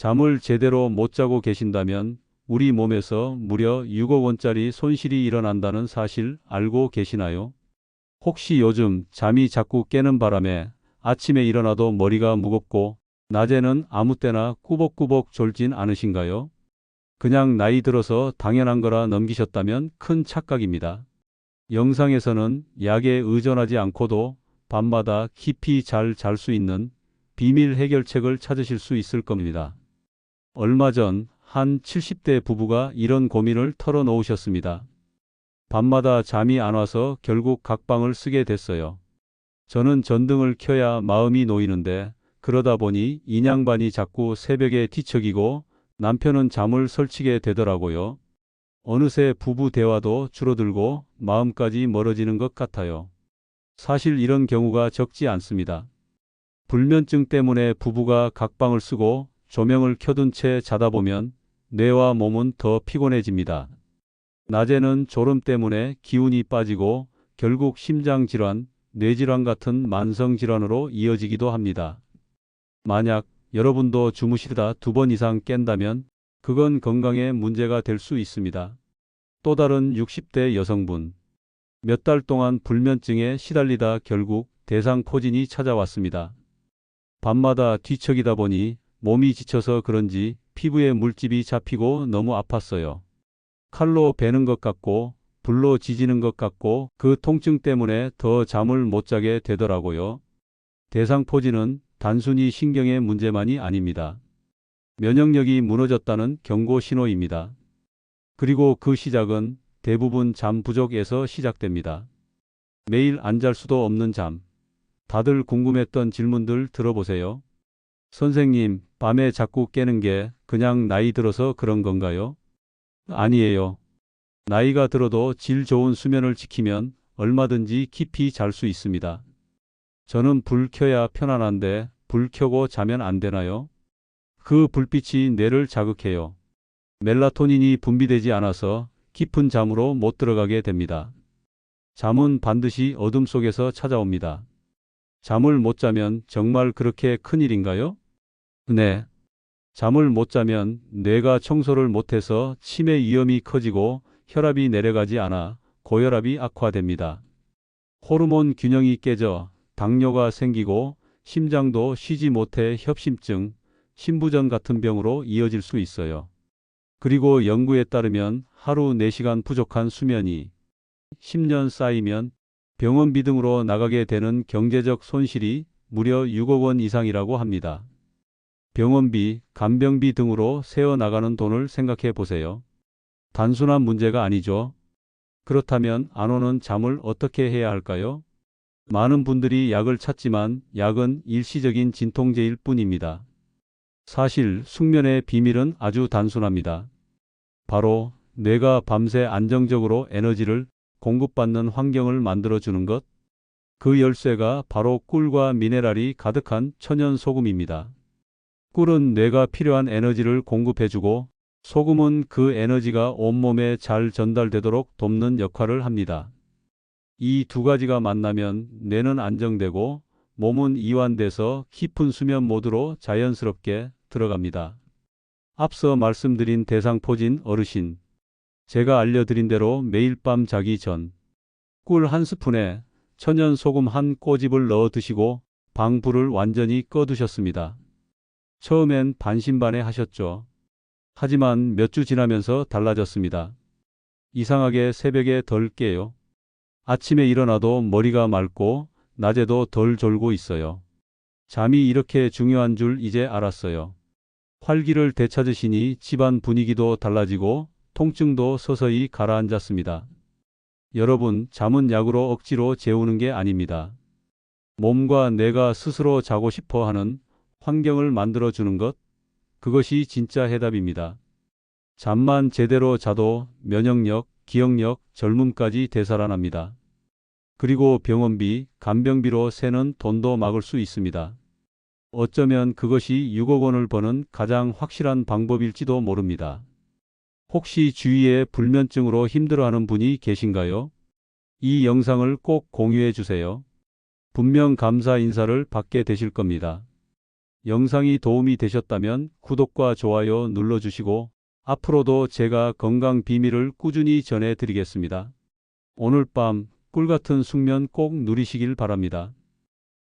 잠을 제대로 못 자고 계신다면 우리 몸에서 무려 6억 원짜리 손실이 일어난다는 사실 알고 계시나요? 혹시 요즘 잠이 자꾸 깨는 바람에 아침에 일어나도 머리가 무겁고 낮에는 아무 때나 꾸벅꾸벅 졸진 않으신가요? 그냥 나이 들어서 당연한 거라 넘기셨다면 큰 착각입니다. 영상에서는 약에 의존하지 않고도 밤마다 깊이 잘 잘 수 있는 비밀 해결책을 찾으실 수 있을 겁니다. 얼마 전 한 70대 부부가 이런 고민을 털어놓으셨습니다. 밤마다 잠이 안 와서 결국 각방을 쓰게 됐어요. 저는 전등을 켜야 마음이 놓이는데 그러다 보니 인양반이 자꾸 새벽에 뒤척이고 남편은 잠을 설치게 되더라고요. 어느새 부부 대화도 줄어들고 마음까지 멀어지는 것 같아요. 사실 이런 경우가 적지 않습니다. 불면증 때문에 부부가 각방을 쓰고 조명을 켜둔 채 자다 보면 뇌와 몸은 더 피곤해집니다. 낮에는 졸음 때문에 기운이 빠지고 결국 심장 질환, 뇌질환 같은 만성 질환으로 이어지기도 합니다. 만약 여러분도 주무시다 두 번 이상 깬다면 그건 건강에 문제가 될 수 있습니다. 또 다른 60대 여성분. 몇 달 동안 불면증에 시달리다 결국 대상 포진이 찾아왔습니다. 밤마다 뒤척이다 보니 몸이 지쳐서 그런지 피부에 물집이 잡히고 너무 아팠어요. 칼로 베는 것 같고 불로 지지는 것 같고 그 통증 때문에 더 잠을 못 자게 되더라고요. 대상포진은 단순히 신경의 문제만이 아닙니다. 면역력이 무너졌다는 경고 신호입니다. 그리고 그 시작은 대부분 잠 부족에서 시작됩니다. 매일 안 잘 수도 없는 잠. 다들 궁금했던 질문들 들어보세요. 선생님, 밤에 자꾸 깨는 게 그냥 나이 들어서 그런 건가요? 아니에요. 나이가 들어도 질 좋은 수면을 지키면 얼마든지 깊이 잘 수 있습니다. 저는 불 켜야 편안한데 불 켜고 자면 안 되나요? 그 불빛이 뇌를 자극해요. 멜라토닌이 분비되지 않아서 깊은 잠으로 못 들어가게 됩니다. 잠은 반드시 어둠 속에서 찾아옵니다. 잠을 못 자면 정말 그렇게 큰일인가요? 네. 잠을 못 자면 뇌가 청소를 못해서 치매 위험이 커지고 혈압이 내려가지 않아 고혈압이 악화됩니다. 호르몬 균형이 깨져 당뇨가 생기고 심장도 쉬지 못해 협심증, 심부전 같은 병으로 이어질 수 있어요. 그리고 연구에 따르면 하루 4시간 부족한 수면이 10년 쌓이면 병원비 등으로 나가게 되는 경제적 손실이 무려 6억 원 이상이라고 합니다. 병원비, 간병비 등으로 세어 나가는 돈을 생각해 보세요. 단순한 문제가 아니죠. 그렇다면 안 오는 잠을 어떻게 해야 할까요? 많은 분들이 약을 찾지만 약은 일시적인 진통제일 뿐입니다. 사실 숙면의 비밀은 아주 단순합니다. 바로 뇌가 밤새 안정적으로 에너지를 공급받는 환경을 만들어주는 것. 그 열쇠가 바로 꿀과 미네랄이 가득한 천연 소금입니다. 꿀은 뇌가 필요한 에너지를 공급해주고 소금은 그 에너지가 온몸에 잘 전달되도록 돕는 역할을 합니다. 이 두 가지가 만나면 뇌는 안정되고 몸은 이완돼서 깊은 수면 모드로 자연스럽게 들어갑니다. 앞서 말씀드린 대상포진 어르신. 제가 알려드린 대로 매일 밤 자기 전 꿀 한 스푼에 천연 소금 한 꼬집을 넣어 드시고 방불을 완전히 꺼두셨습니다. 처음엔 반신반의 하셨죠. 하지만 몇 주 지나면서 달라졌습니다. 이상하게 새벽에 덜 깨요. 아침에 일어나도 머리가 맑고 낮에도 덜 졸고 있어요. 잠이 이렇게 중요한 줄 이제 알았어요. 활기를 되찾으시니 집안 분위기도 달라지고 통증도 서서히 가라앉았습니다. 여러분, 잠은 약으로 억지로 재우는 게 아닙니다. 몸과 뇌가 스스로 자고 싶어 하는 환경을 만들어 주는 것, 그것이 진짜 해답입니다. 잠만 제대로 자도 면역력, 기억력, 젊음까지 되살아납니다. 그리고 병원비, 간병비로 새는 돈도 막을 수 있습니다. 어쩌면 그것이 6억 원을 버는 가장 확실한 방법일지도 모릅니다. 혹시 주위에 불면증으로 힘들어하는 분이 계신가요? 이 영상을 꼭 공유해 주세요. 분명 감사 인사를 받게 되실 겁니다. 영상이 도움이 되셨다면 구독과 좋아요 눌러주시고 앞으로도 제가 건강 비밀을 꾸준히 전해드리겠습니다. 오늘 밤 꿀같은 숙면 꼭 누리시길 바랍니다.